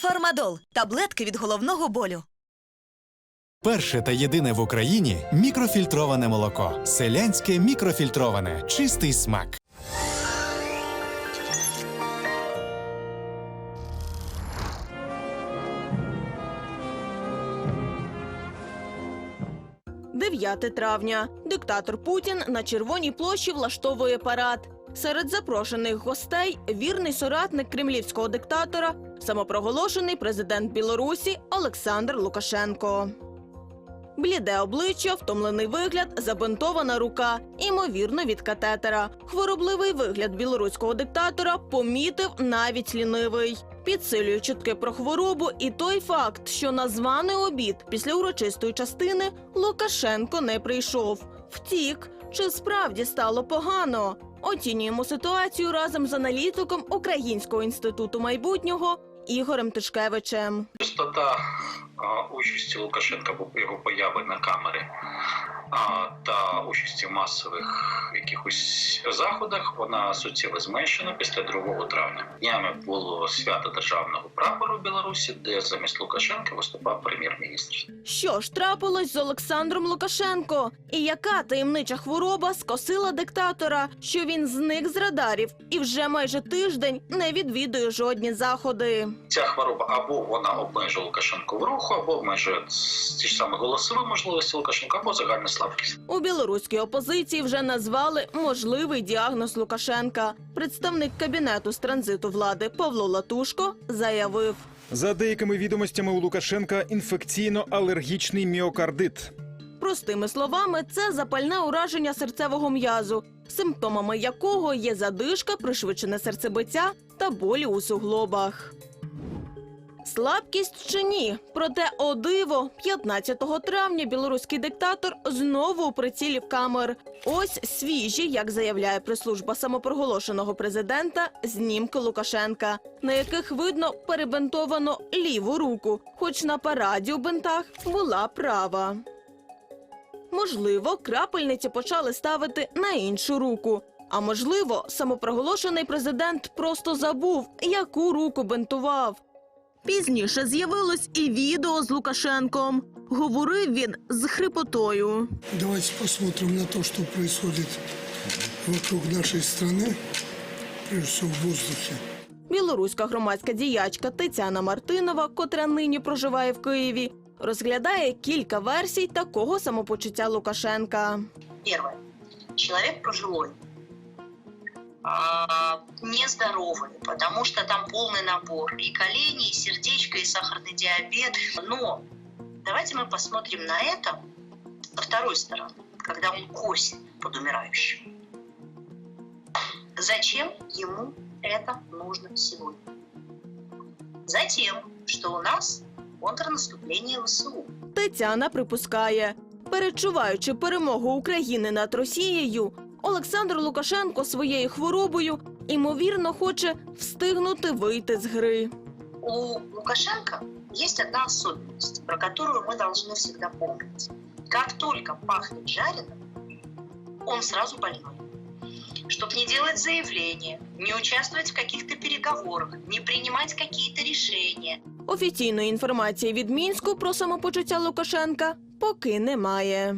Фармадол таблетки від головного болю. Перше та єдине в Україні мікрофільтроване молоко. Селянське мікрофільтроване. Чистий смак. – 9 травня. Диктатор Путін на Червоній площі влаштовує парад. Серед запрошених гостей вірний соратник кремлівського диктатора, самопроголошений президент Білорусі Олександр Лукашенко. Бліде обличчя, втомлений вигляд, забинтована рука, імовірно від катетера. Хворобливий вигляд білоруського диктатора помітив навіть лінивий. Підсилює чутки про хворобу і той факт, що на званий обід після урочистої частини Лукашенко не прийшов. Втік, чи справді стало погано? Оцінюємо ситуацію разом з аналітиком Українського інституту майбутнього Ігорем Тишкевичем. Частота участі Лукашенка його появи на камери та участі в масових якихось заходах вона суттєво зменшена після 2 травня. Днями було свято державного прапору в Білорусі, де замість Лукашенка виступав прем'єр-міністр. Що ж трапилось з Олександром Лукашенко? І яка таємнича хвороба скосила диктатора, що він зник з радарів і вже майже тиждень не відвідує жодні заходи? Ця хвороба або вона обмежує Лукашенко в руху, або обмежує ті ж самі голосові можливості Лукашенка, або загальну слабкість. У білоруській опозиції вже назвали можливий діагноз Лукашенка. Представник кабінету з транзиту влади Павло Латушко заявив. За деякими відомостями у Лукашенка інфекційно-алергічний міокардит. Простими словами, це запальне ураження серцевого м'язу, симптомами якого є задишка, пришвидшене серцебиття та болі у суглобах. Слабкість чи ні? Проте, о диво, 15 травня білоруський диктатор знову у прицілі камер. Ось свіжі, як заявляє прес-служба самопроголошеного президента, знімки Лукашенка, на яких видно перебинтовано ліву руку, хоч на параді у бинтах була права. Можливо, крапельниці почали ставити на іншу руку. А можливо, самопроголошений президент просто забув, яку руку бинтував. Пізніше з'явилось і відео з Лукашенком. Говорив він з хрипотою. Давайте посмотрим на то, что происходит вокруг нашей страны, прежде всего в воздухе. Білоруська громадська діячка Тетяна Мартинова, котра нині проживає в Києві, розглядає кілька версій такого самопочуття Лукашенка. Первое. Человек пожилой, а, нездоровый, потому что там полный набор и колени, и сердечко, и сахарный диабет. Но давайте мы посмотрим на это со второй стороны, когда он косит под умирающим. Зачем ему это нужно сегодня? Затем, что у нас контрнаступление ВСУ. Тетяна припускає, перечуваючи перемогу України над Росією, Олександр Лукашенко своєю хворобою ймовірно хоче встигнути вийти з гри. У Лукашенко есть одна особенность, про которую мы должны всегда помнить. Как только пахнет жареным, он сразу больной. Чтобы не делать заявления, не участвовать в каких-то переговорах, не принимать какие-то решения. Офіційної інформації від мінську про самопочуття Лукашенка поки немає.